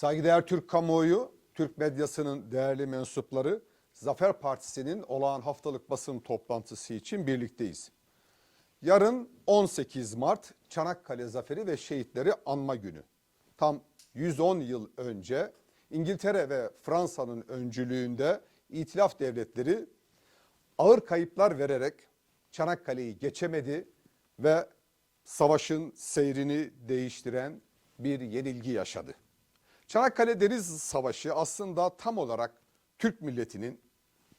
Saygıdeğer Türk kamuoyu, Türk medyasının değerli mensupları, Zafer Partisi'nin olağan haftalık basın toplantısı için birlikteyiz. Yarın 18 Mart Çanakkale Zaferi ve Şehitleri Anma Günü. Tam 110 yıl önce İngiltere ve Fransa'nın öncülüğünde İtilaf devletleri ağır kayıplar vererek Çanakkale'yi geçemedi ve savaşın seyrini değiştiren bir yenilgi yaşadı. Çanakkale Deniz Savaşı aslında tam olarak Türk milletinin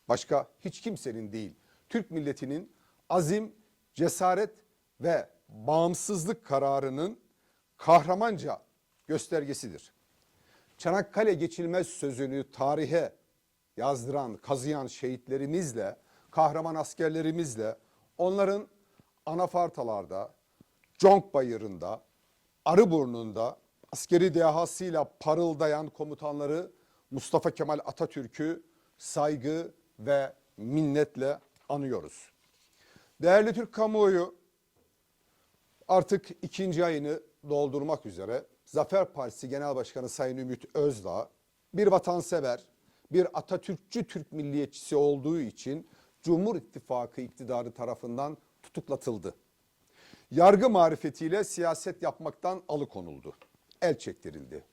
başka hiç kimsenin değil, Türk milletinin azim, cesaret ve bağımsızlık kararının kahramanca göstergesidir. Çanakkale geçilmez sözünü tarihe yazdıran, kazıyan şehitlerimizle, kahraman askerlerimizle onların anafartalarda, Conk Bayırı'nda, Arıburnu'nda askeri dehasıyla parıldayan komutanları Mustafa Kemal Atatürk'ü saygı ve minnetle anıyoruz. Değerli Türk kamuoyu artık ikinci ayını doldurmak üzere Zafer Partisi Genel Başkanı Sayın Ümit Özdağ bir vatansever, bir Atatürkçü Türk milliyetçisi olduğu için Cumhur İttifakı iktidarı tarafından tutuklatıldı. Yargı marifetiyle siyaset yapmaktan alıkonuldu. El çektirildi.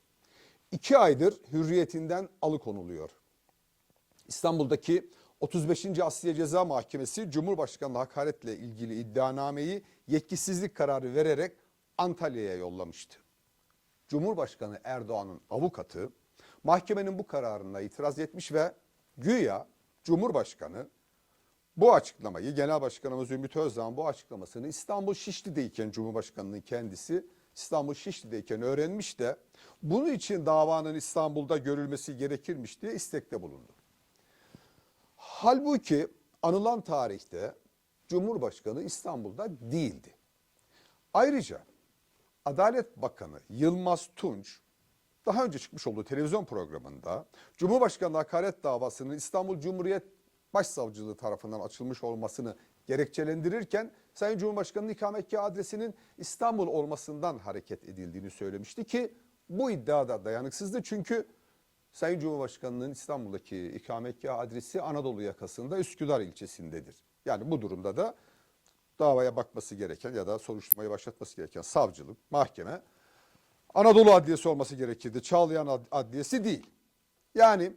İki aydır hürriyetinden alıkonuluyor. İstanbul'daki 35. Asliye Ceza Mahkemesi Cumhurbaşkanı hakaretle ilgili iddianameyi yetkisizlik kararı vererek Antalya'ya yollamıştı. Cumhurbaşkanı Erdoğan'ın avukatı mahkemenin bu kararına itiraz etmiş ve güya Cumhurbaşkanı bu açıklamayı Genel Başkanımız Ümit Özdağ'ın bu açıklamasını İstanbul Şişli'deyken Cumhurbaşkanı'nın kendisi İstanbul Şişli'deyken öğrenmiş de bunun için davanın İstanbul'da görülmesi gerekirmiş diye istekte bulundu. Halbuki anılan tarihte Cumhurbaşkanı İstanbul'da değildi. Ayrıca Adalet Bakanı Yılmaz Tunç daha önce çıkmış olduğu televizyon programında Cumhurbaşkanı hakaret davasının İstanbul Cumhuriyet Başsavcılığı tarafından açılmış olmasını gerekçelendirirken Sayın Cumhurbaşkanı'nın ikametgah adresinin İstanbul olmasından hareket edildiğini söylemişti ki bu iddia da dayanıksızdı çünkü Sayın Cumhurbaşkanı'nın İstanbul'daki ikametgah adresi Anadolu yakasında Üsküdar ilçesindedir. Yani bu durumda da davaya bakması gereken ya da soruşturmayı başlatması gereken savcılık, mahkeme Anadolu Adliyesi olması gerekirdi. Çağlayan Ad- Adliyesi değil. Yani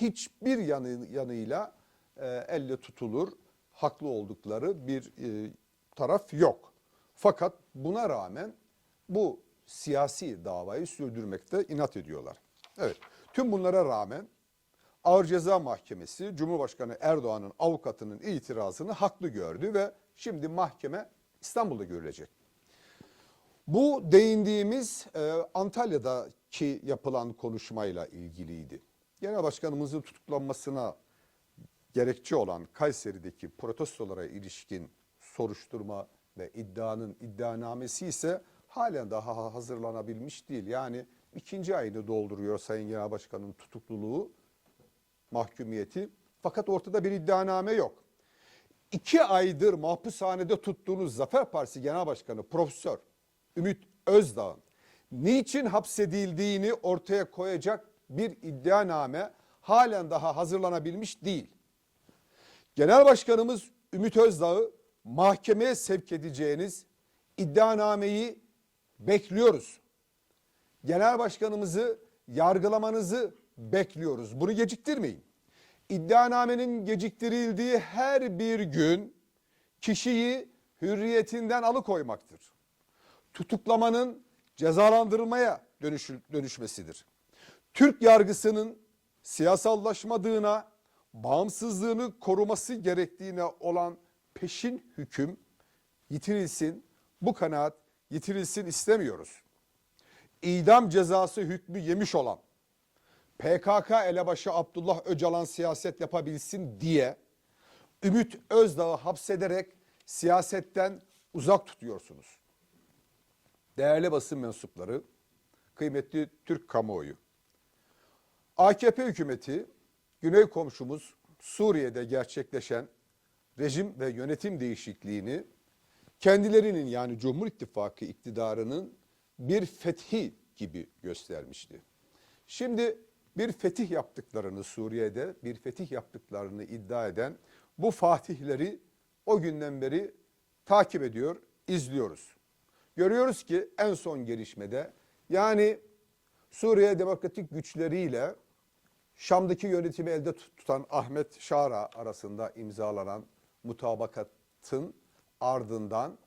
hiçbir yanı, yanıyla e, elle tutulur, haklı oldukları bir e, taraf yok. Fakat buna rağmen bu siyasi davayı sürdürmekte inat ediyorlar. Evet, tüm bunlara rağmen Ağır Ceza Mahkemesi Cumhurbaşkanı Erdoğan'ın avukatının itirazını haklı gördü ve şimdi mahkeme İstanbul'da görülecek. Bu değindiğimiz e, Antalya'daki yapılan konuşmayla ilgiliydi. Genel Başkanımızın tutuklanmasına gerekçe olan Kayseri'deki protestolara ilişkin soruşturma ve iddianın iddianamesi ise halen daha hazırlanabilmiş değil. Yani ikinci ayını dolduruyor Sayın Genel Başkan'ın tutukluluğu, mahkumiyeti. Fakat ortada bir iddianame yok. İki aydır mahpushanede tuttuğunuz Zafer Partisi Genel Başkanı Profesör Ümit Özdağ'ın niçin hapsedildiğini ortaya koyacak bir iddianame halen daha hazırlanabilmiş değil. Genel Başkanımız Ümit Özdağ'ı mahkemeye sevk edeceğiniz iddianameyi bekliyoruz. Genel Başkanımızı yargılamanızı bekliyoruz. Bunu geciktirmeyin. İddianamenin geciktirildiği her bir gün kişiyi hürriyetinden alıkoymaktır. Tutuklamanın cezalandırılmaya dönüşü- dönüşmesidir. Türk yargısının siyasallaşmadığına, bağımsızlığını koruması gerektiğine olan peşin hüküm yitirilsin, bu kanaat yitirilsin istemiyoruz. İdam cezası hükmü yemiş olan PKK elebaşı Abdullah Öcalan siyaset yapabilsin diye Ümit Özdağ'ı hapsederek siyasetten uzak tutuyorsunuz. Değerli basın mensupları, kıymetli Türk kamuoyu. AKP hükümeti Güney komşumuz Suriye'de gerçekleşen rejim ve yönetim değişikliğini kendilerinin yani Cumhur İttifakı iktidarının bir fethi gibi göstermişti. Şimdi bir fetih yaptıklarını Suriye'de bir fetih yaptıklarını iddia eden bu fatihleri o günden beri takip ediyor, izliyoruz. Görüyoruz ki en son gelişmede yani Suriye demokratik güçleriyle Şam'daki yönetimi elde tutan Ahmet Şara arasında imzalanan mutabakatın ardından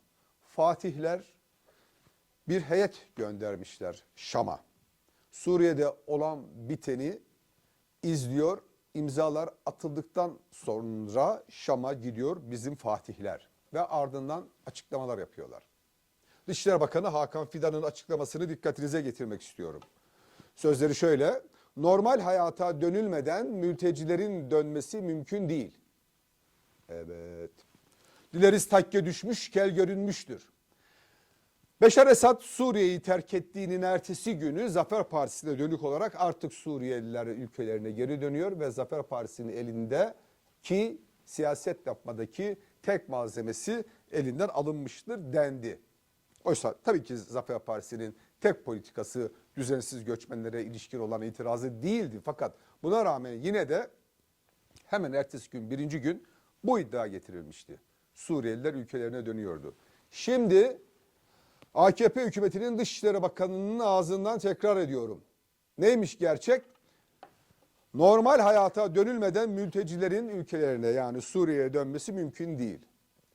Fatihler bir heyet göndermişler Şam'a. Suriye'de olan biteni izliyor. İmzalar atıldıktan sonra Şam'a gidiyor bizim Fatihler ve ardından açıklamalar yapıyorlar. Dışişleri Bakanı Hakan Fidan'ın açıklamasını dikkatinize getirmek istiyorum. Sözleri şöyle, normal hayata dönülmeden mültecilerin dönmesi mümkün değil. Evet. Dileriz takke düşmüş, kel görünmüştür. Beşar Esad Suriye'yi terk ettiğinin ertesi günü Zafer Partisi'ne dönük olarak artık Suriyeliler ülkelerine geri dönüyor ve Zafer Partisi'nin elinde ki siyaset yapmadaki tek malzemesi elinden alınmıştır dendi. Oysa tabii ki Zafer Partisi'nin tek politikası düzensiz göçmenlere ilişkin olan itirazı değildi. Fakat buna rağmen yine de hemen ertesi gün birinci gün bu iddia getirilmişti. Suriyeliler ülkelerine dönüyordu. Şimdi AKP hükümetinin Dışişleri Bakanı'nın ağzından tekrar ediyorum. Neymiş gerçek? Normal hayata dönülmeden mültecilerin ülkelerine yani Suriye'ye dönmesi mümkün değil.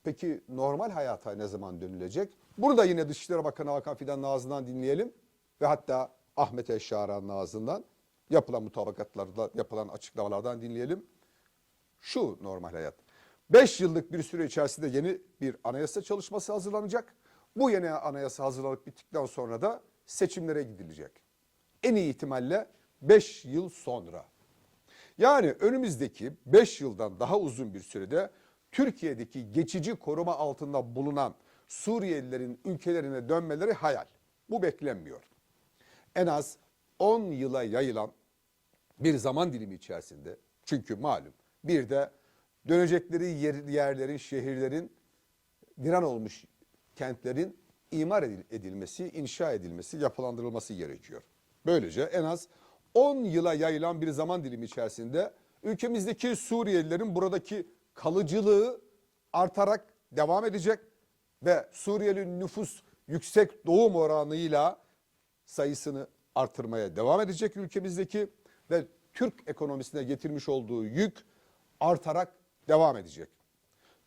Peki normal hayata ne zaman dönülecek? Bunu da yine Dışişleri Bakanı Hakan Fidan'ın ağzından dinleyelim. Ve hatta Ahmet Eşşara'nın ağzından yapılan mutabakatlarda yapılan açıklamalardan dinleyelim. Şu normal hayat. 5 yıllık bir süre içerisinde yeni bir anayasa çalışması hazırlanacak. Bu yeni anayasa hazırlanıp bittikten sonra da seçimlere gidilecek. En iyi ihtimalle 5 yıl sonra. Yani önümüzdeki 5 yıldan daha uzun bir sürede Türkiye'deki geçici koruma altında bulunan Suriyelilerin ülkelerine dönmeleri hayal. Bu beklenmiyor. En az 10 yıla yayılan bir zaman dilimi içerisinde çünkü malum bir de dönecekleri yer- yerlerin, şehirlerin viran olmuş kentlerin imar edil- edilmesi, inşa edilmesi, yapılandırılması gerekiyor. Böylece en az 10 yıla yayılan bir zaman dilimi içerisinde ülkemizdeki Suriyelilerin buradaki kalıcılığı artarak devam edecek ve Suriyeli nüfus yüksek doğum oranıyla sayısını artırmaya devam edecek ülkemizdeki ve Türk ekonomisine getirmiş olduğu yük artarak devam edecek.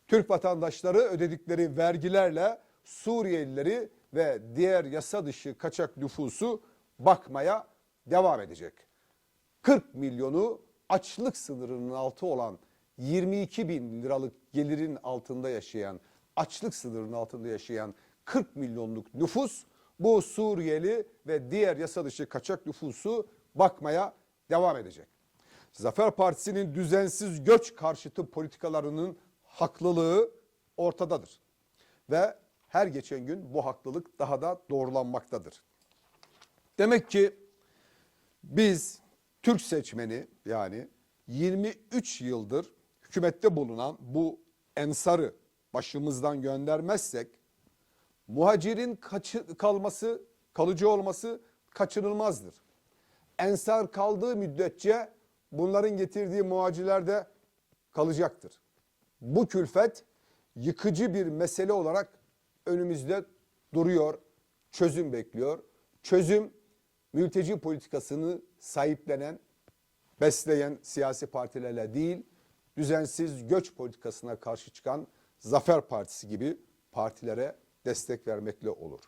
Türk vatandaşları ödedikleri vergilerle Suriyelileri ve diğer yasa dışı kaçak nüfusu bakmaya devam edecek. 40 milyonu açlık sınırının altı olan 22 bin liralık gelirin altında yaşayan, açlık sınırının altında yaşayan 40 milyonluk nüfus bu Suriyeli ve diğer yasa dışı kaçak nüfusu bakmaya devam edecek. Zafer Partisi'nin düzensiz göç karşıtı politikalarının haklılığı ortadadır. Ve her geçen gün bu haklılık daha da doğrulanmaktadır. Demek ki biz Türk seçmeni yani 23 yıldır hükümette bulunan bu ensarı başımızdan göndermezsek muhacirin kaçı, kalması, kalıcı olması kaçınılmazdır. Ensar kaldığı müddetçe bunların getirdiği muhacirler de kalacaktır. Bu külfet yıkıcı bir mesele olarak önümüzde duruyor, çözüm bekliyor. Çözüm mülteci politikasını sahiplenen, besleyen siyasi partilerle değil, düzensiz göç politikasına karşı çıkan Zafer Partisi gibi partilere destek vermekle olur.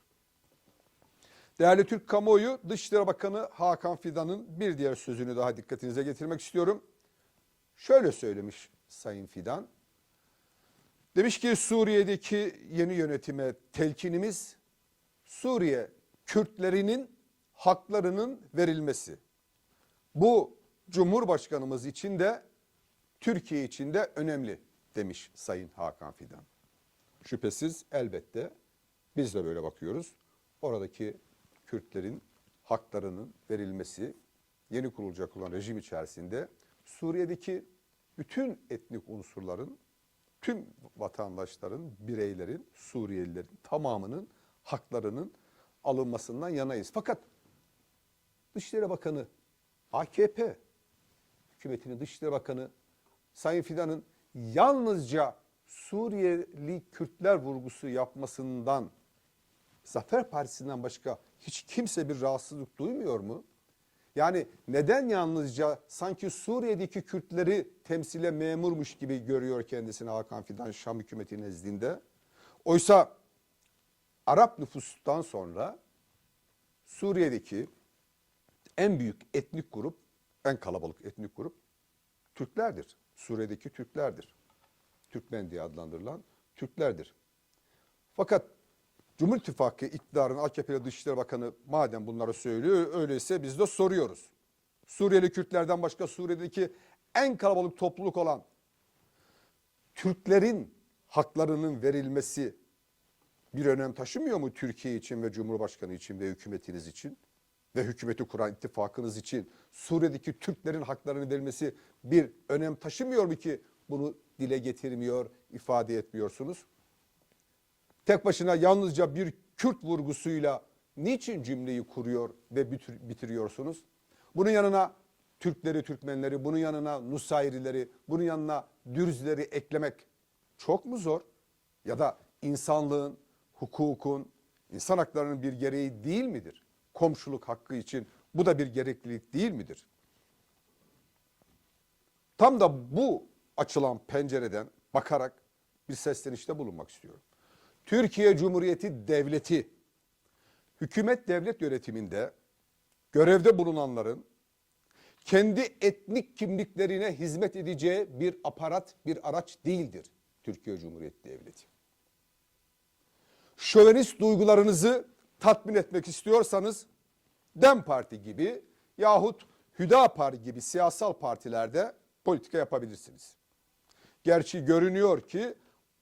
Değerli Türk kamuoyu, Dışişleri Bakanı Hakan Fidan'ın bir diğer sözünü daha dikkatinize getirmek istiyorum. Şöyle söylemiş Sayın Fidan. Demiş ki Suriye'deki yeni yönetime telkinimiz Suriye Kürtlerinin haklarının verilmesi. Bu Cumhurbaşkanımız için de Türkiye için de önemli demiş Sayın Hakan Fidan. Şüphesiz elbette biz de böyle bakıyoruz. Oradaki Kürtlerin haklarının verilmesi yeni kurulacak olan rejim içerisinde Suriye'deki bütün etnik unsurların, tüm vatandaşların, bireylerin, Suriyelilerin tamamının haklarının alınmasından yanayız. Fakat Dışişleri Bakanı AKP hükümetinin Dışişleri Bakanı Sayın Fidan'ın yalnızca Suriyeli Kürtler vurgusu yapmasından Zafer Partisi'nden başka hiç kimse bir rahatsızlık duymuyor mu? Yani neden yalnızca sanki Suriye'deki Kürtleri temsile memurmuş gibi görüyor kendisini Hakan Fidan Şam hükümeti nezdinde? Oysa Arap nüfustan sonra Suriye'deki en büyük etnik grup, en kalabalık etnik grup Türklerdir. Suriye'deki Türklerdir. Türkmen diye adlandırılan Türklerdir. Fakat Cumhur İttifakı iktidarın AKP'li Dışişleri Bakanı madem bunları söylüyor öyleyse biz de soruyoruz. Suriyeli Kürtlerden başka Suriye'deki en kalabalık topluluk olan Türklerin haklarının verilmesi bir önem taşımıyor mu Türkiye için ve Cumhurbaşkanı için ve hükümetiniz için ve hükümeti kuran ittifakınız için Suriye'deki Türklerin haklarının verilmesi bir önem taşımıyor mu ki bunu dile getirmiyor, ifade etmiyorsunuz? Tek başına yalnızca bir Kürt vurgusuyla niçin cümleyi kuruyor ve bitir- bitiriyorsunuz? Bunun yanına Türkleri, Türkmenleri, bunun yanına Nusayrileri, bunun yanına Dürzleri eklemek çok mu zor? Ya da insanlığın, hukukun, insan haklarının bir gereği değil midir? Komşuluk hakkı için bu da bir gereklilik değil midir? Tam da bu açılan pencereden bakarak bir seslenişte bulunmak istiyorum. Türkiye Cumhuriyeti Devleti hükümet devlet yönetiminde görevde bulunanların kendi etnik kimliklerine hizmet edeceği bir aparat, bir araç değildir Türkiye Cumhuriyeti Devleti. Şövenist duygularınızı tatmin etmek istiyorsanız DEM Parti gibi yahut Hüdapar gibi siyasal partilerde politika yapabilirsiniz. Gerçi görünüyor ki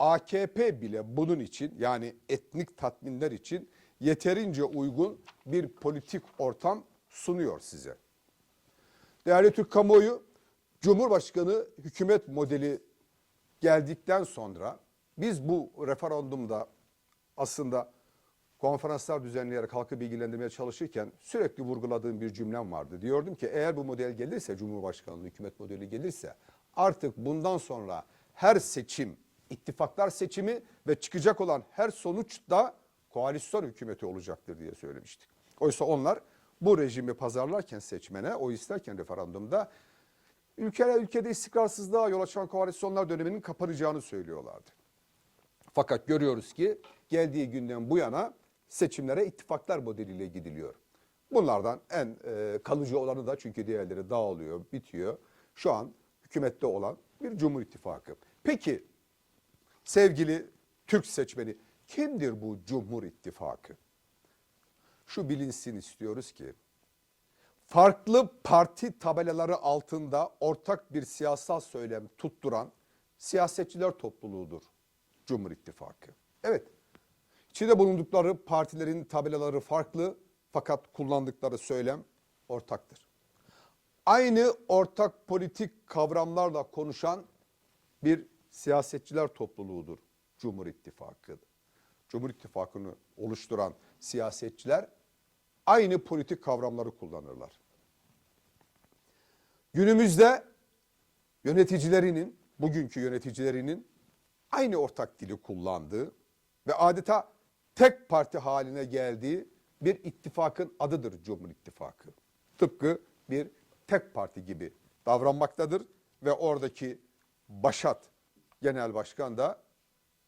AKP bile bunun için yani etnik tatminler için yeterince uygun bir politik ortam sunuyor size. Değerli Türk kamuoyu, Cumhurbaşkanı hükümet modeli geldikten sonra biz bu referandumda aslında konferanslar düzenleyerek halkı bilgilendirmeye çalışırken sürekli vurguladığım bir cümlem vardı. Diyordum ki eğer bu model gelirse Cumhurbaşkanlığı hükümet modeli gelirse artık bundan sonra her seçim ittifaklar seçimi ve çıkacak olan her sonuç da koalisyon hükümeti olacaktır diye söylemiştik. Oysa onlar bu rejimi pazarlarken seçmene, o isterken referandumda ülkeler ülkede istikrarsızlığa yol açan koalisyonlar döneminin kapanacağını söylüyorlardı. Fakat görüyoruz ki geldiği günden bu yana seçimlere ittifaklar modeliyle gidiliyor. Bunlardan en e, kalıcı olanı da çünkü diğerleri dağılıyor, bitiyor. Şu an hükümette olan bir Cumhur İttifakı. Peki sevgili Türk seçmeni kimdir bu Cumhur İttifakı? Şu bilinsin istiyoruz ki farklı parti tabelaları altında ortak bir siyasal söylem tutturan siyasetçiler topluluğudur Cumhur İttifakı. Evet, içinde bulundukları partilerin tabelaları farklı fakat kullandıkları söylem ortaktır. Aynı ortak politik kavramlarla konuşan bir siyasetçiler topluluğudur Cumhur İttifakı. Cumhur İttifakı'nı oluşturan siyasetçiler aynı politik kavramları kullanırlar. Günümüzde yöneticilerinin, bugünkü yöneticilerinin aynı ortak dili kullandığı ve adeta tek parti haline geldiği bir ittifakın adıdır Cumhur İttifakı. Tıpkı bir tek parti gibi davranmaktadır ve oradaki başat genel başkan da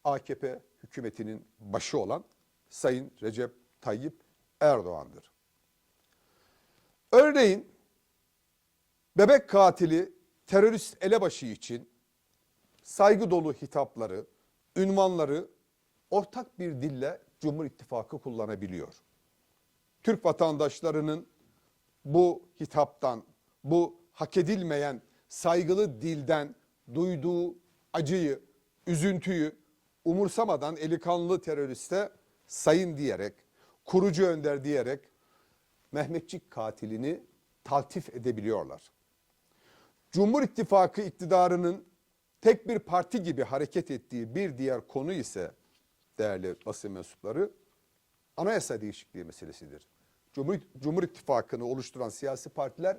AKP hükümetinin başı olan Sayın Recep Tayyip Erdoğan'dır. Örneğin bebek katili terörist elebaşı için saygı dolu hitapları, ünvanları ortak bir dille Cumhur İttifakı kullanabiliyor. Türk vatandaşlarının bu hitaptan, bu hak edilmeyen saygılı dilden duyduğu acıyı, üzüntüyü umursamadan eli kanlı teröriste sayın diyerek, kurucu önder diyerek Mehmetçik katilini taltif edebiliyorlar. Cumhur İttifakı iktidarının tek bir parti gibi hareket ettiği bir diğer konu ise değerli basın mensupları anayasa değişikliği meselesidir. Cumhur, Cumhur İttifakı'nı oluşturan siyasi partiler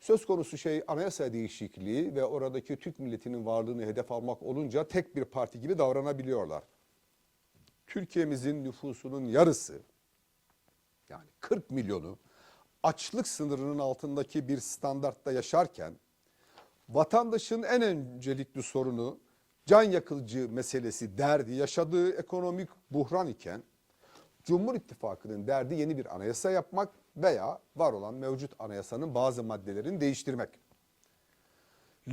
Söz konusu şey anayasa değişikliği ve oradaki Türk milletinin varlığını hedef almak olunca tek bir parti gibi davranabiliyorlar. Türkiye'mizin nüfusunun yarısı yani 40 milyonu açlık sınırının altındaki bir standartta yaşarken vatandaşın en öncelikli sorunu can yakıcı meselesi, derdi, yaşadığı ekonomik buhran iken Cumhur İttifakı'nın derdi yeni bir anayasa yapmak veya var olan mevcut anayasanın bazı maddelerini değiştirmek.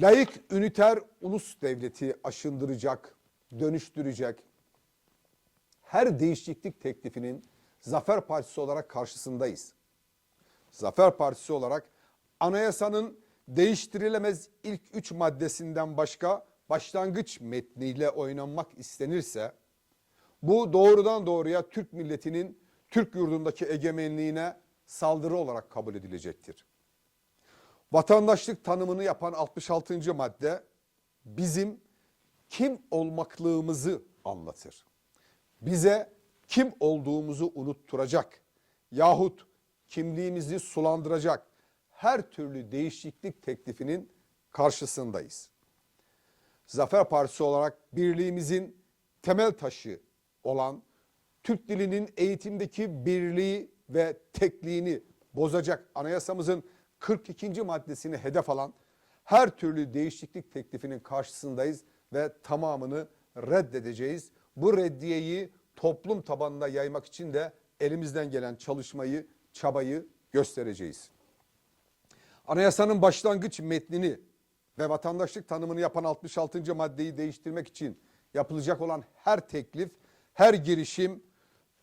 Layık, üniter ulus devleti aşındıracak, dönüştürecek, her değişiklik teklifinin Zafer Partisi olarak karşısındayız. Zafer Partisi olarak anayasanın değiştirilemez ilk üç maddesinden başka başlangıç metniyle oynanmak istenirse bu doğrudan doğruya Türk milletinin Türk yurdundaki egemenliğine saldırı olarak kabul edilecektir. Vatandaşlık tanımını yapan 66. madde bizim kim olmaklığımızı anlatır. Bize kim olduğumuzu unutturacak yahut kimliğimizi sulandıracak her türlü değişiklik teklifinin karşısındayız. Zafer Partisi olarak birliğimizin temel taşı olan Türk dilinin eğitimdeki birliği ve tekliğini bozacak anayasamızın 42. maddesini hedef alan her türlü değişiklik teklifinin karşısındayız ve tamamını reddedeceğiz. Bu reddiyeyi toplum tabanına yaymak için de elimizden gelen çalışmayı, çabayı göstereceğiz. Anayasanın başlangıç metnini ve vatandaşlık tanımını yapan 66. maddeyi değiştirmek için yapılacak olan her teklif, her girişim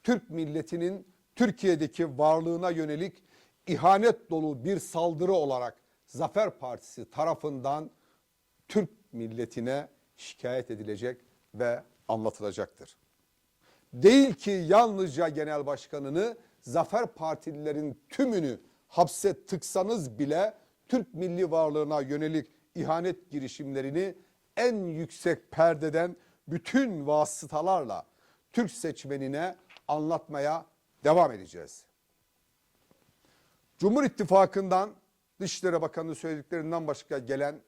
Türk milletinin Türkiye'deki varlığına yönelik ihanet dolu bir saldırı olarak Zafer Partisi tarafından Türk milletine şikayet edilecek ve anlatılacaktır. Değil ki yalnızca genel başkanını Zafer Partililerin tümünü hapse tıksanız bile Türk milli varlığına yönelik ihanet girişimlerini en yüksek perdeden bütün vasıtalarla Türk seçmenine anlatmaya devam edeceğiz. Cumhur İttifakı'ndan Dışişleri Bakanlığı söylediklerinden başka gelen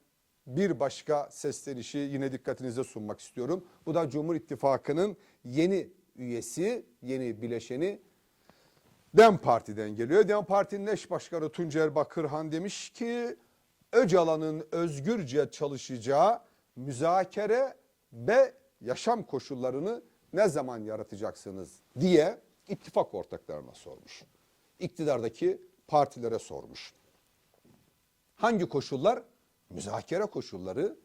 bir başka seslenişi yine dikkatinize sunmak istiyorum. Bu da Cumhur İttifakı'nın yeni üyesi, yeni bileşeni DEM Parti'den geliyor. DEM Parti'nin eş başkanı Tuncer Bakırhan demiş ki Öcalan'ın özgürce çalışacağı müzakere ve yaşam koşullarını ne zaman yaratacaksınız diye ittifak ortaklarına sormuş. İktidardaki partilere sormuş. Hangi koşullar? Müzakere koşulları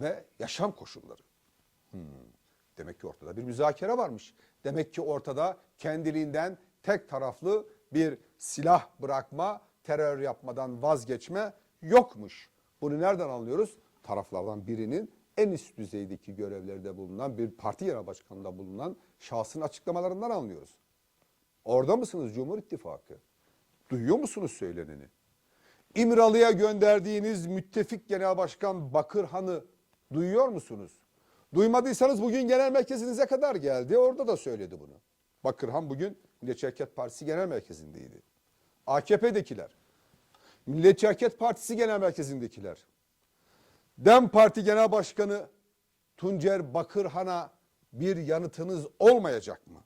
ve yaşam koşulları. Hmm. Demek ki ortada bir müzakere varmış. Demek ki ortada kendiliğinden tek taraflı bir silah bırakma, terör yapmadan vazgeçme yokmuş. Bunu nereden anlıyoruz? Taraflardan birinin en üst düzeydeki görevlerde bulunan bir parti genel başkanında bulunan şahsın açıklamalarından anlıyoruz. Orada mısınız Cumhur İttifakı? Duyuyor musunuz söyleneni? İmralı'ya gönderdiğiniz müttefik genel başkan Bakırhan'ı duyuyor musunuz? Duymadıysanız bugün genel merkezinize kadar geldi. Orada da söyledi bunu. Bakırhan bugün Milliyetçi Hareket Partisi genel merkezindeydi. AKP'dekiler, Milliyetçi Hareket Partisi genel merkezindekiler, DEM Parti Genel Başkanı Tuncer Bakırhan'a bir yanıtınız olmayacak mı?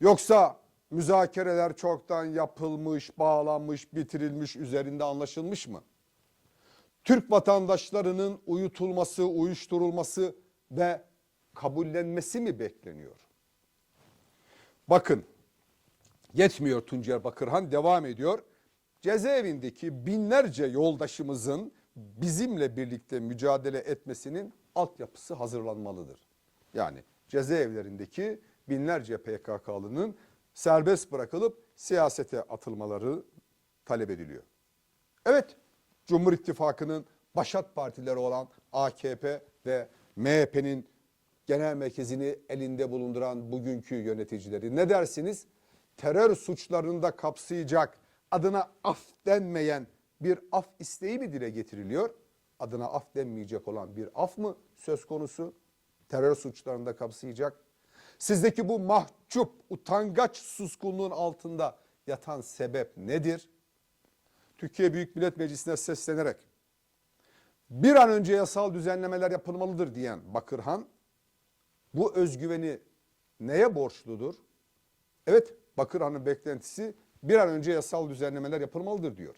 Yoksa müzakereler çoktan yapılmış, bağlanmış, bitirilmiş, üzerinde anlaşılmış mı? Türk vatandaşlarının uyutulması, uyuşturulması ve kabullenmesi mi bekleniyor? Bakın, yetmiyor Tuncer Bakırhan devam ediyor. Cezaevindeki binlerce yoldaşımızın bizimle birlikte mücadele etmesinin altyapısı hazırlanmalıdır. Yani cezaevlerindeki binlerce PKK'lının serbest bırakılıp siyasete atılmaları talep ediliyor. Evet, Cumhur İttifakı'nın başat partileri olan AKP ve MHP'nin genel merkezini elinde bulunduran bugünkü yöneticileri ne dersiniz? Terör suçlarını da kapsayacak adına af denmeyen bir af isteği mi dile getiriliyor? Adına af denmeyecek olan bir af mı söz konusu? Terör suçlarını da kapsayacak. Sizdeki bu mahcup, utangaç suskunluğun altında yatan sebep nedir? Türkiye Büyük Millet Meclisi'ne seslenerek bir an önce yasal düzenlemeler yapılmalıdır diyen Bakırhan bu özgüveni neye borçludur? Evet Bakırhan'ın beklentisi bir an önce yasal düzenlemeler yapılmalıdır diyor.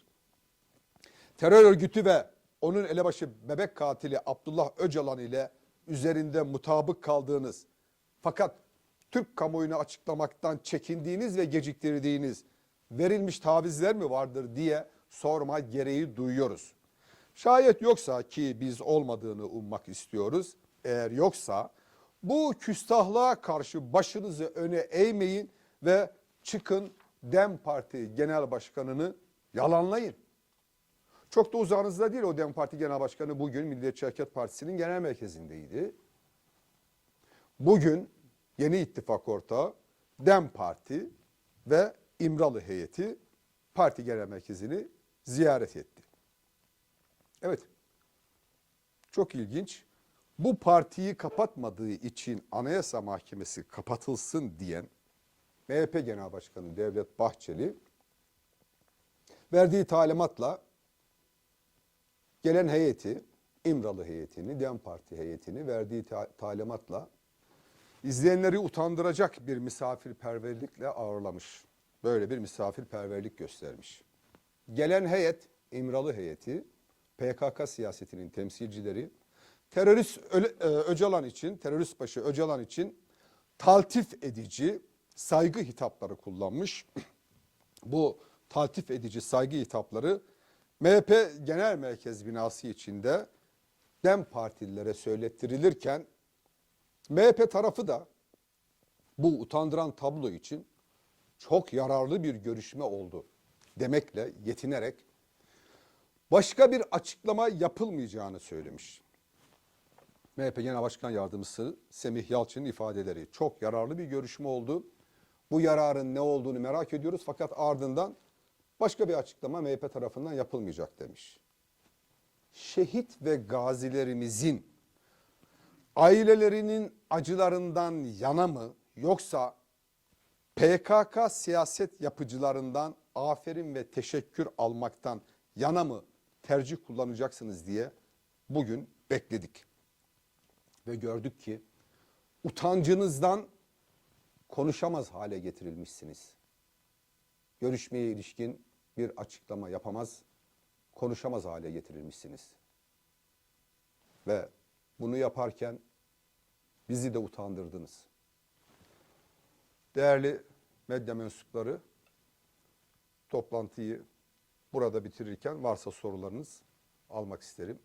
Terör örgütü ve onun elebaşı bebek katili Abdullah Öcalan ile üzerinde mutabık kaldığınız fakat Türk kamuoyunu açıklamaktan çekindiğiniz ve geciktirdiğiniz verilmiş tavizler mi vardır diye sorma gereği duyuyoruz. Şayet yoksa ki biz olmadığını ummak istiyoruz. Eğer yoksa bu küstahlığa karşı başınızı öne eğmeyin ve çıkın DEM Parti Genel Başkanı'nı yalanlayın. Çok da uzağınızda değil o DEM Parti Genel Başkanı bugün Milliyetçi Hareket Partisi'nin genel merkezindeydi. Bugün yeni ittifak ortağı DEM Parti ve İmralı heyeti parti genel merkezini ziyaret etti. Evet. Çok ilginç. Bu partiyi kapatmadığı için Anayasa Mahkemesi kapatılsın diyen MHP Genel Başkanı Devlet Bahçeli verdiği talimatla gelen heyeti, İmralı heyetini, DEM Parti heyetini verdiği ta- talimatla izleyenleri utandıracak bir misafirperverlikle ağırlamış. Böyle bir misafirperverlik göstermiş. Gelen heyet, İmralı heyeti, PKK siyasetinin temsilcileri, terörist e, Öcalan için, terörist başı Öcalan için taltif edici saygı hitapları kullanmış. Bu taltif edici saygı hitapları MHP Genel Merkez binası içinde DEM partililere söylettirilirken MHP tarafı da bu utandıran tablo için çok yararlı bir görüşme oldu demekle yetinerek başka bir açıklama yapılmayacağını söylemiş. MHP Genel Başkan Yardımcısı Semih Yalçın'ın ifadeleri çok yararlı bir görüşme oldu. Bu yararın ne olduğunu merak ediyoruz fakat ardından başka bir açıklama MHP tarafından yapılmayacak demiş. Şehit ve gazilerimizin ailelerinin acılarından yana mı yoksa PKK siyaset yapıcılarından aferin ve teşekkür almaktan yana mı tercih kullanacaksınız diye bugün bekledik. Ve gördük ki utancınızdan konuşamaz hale getirilmişsiniz. Görüşmeye ilişkin bir açıklama yapamaz, konuşamaz hale getirilmişsiniz. Ve bunu yaparken bizi de utandırdınız. Değerli medya mensupları, toplantıyı burada bitirirken varsa sorularınız almak isterim.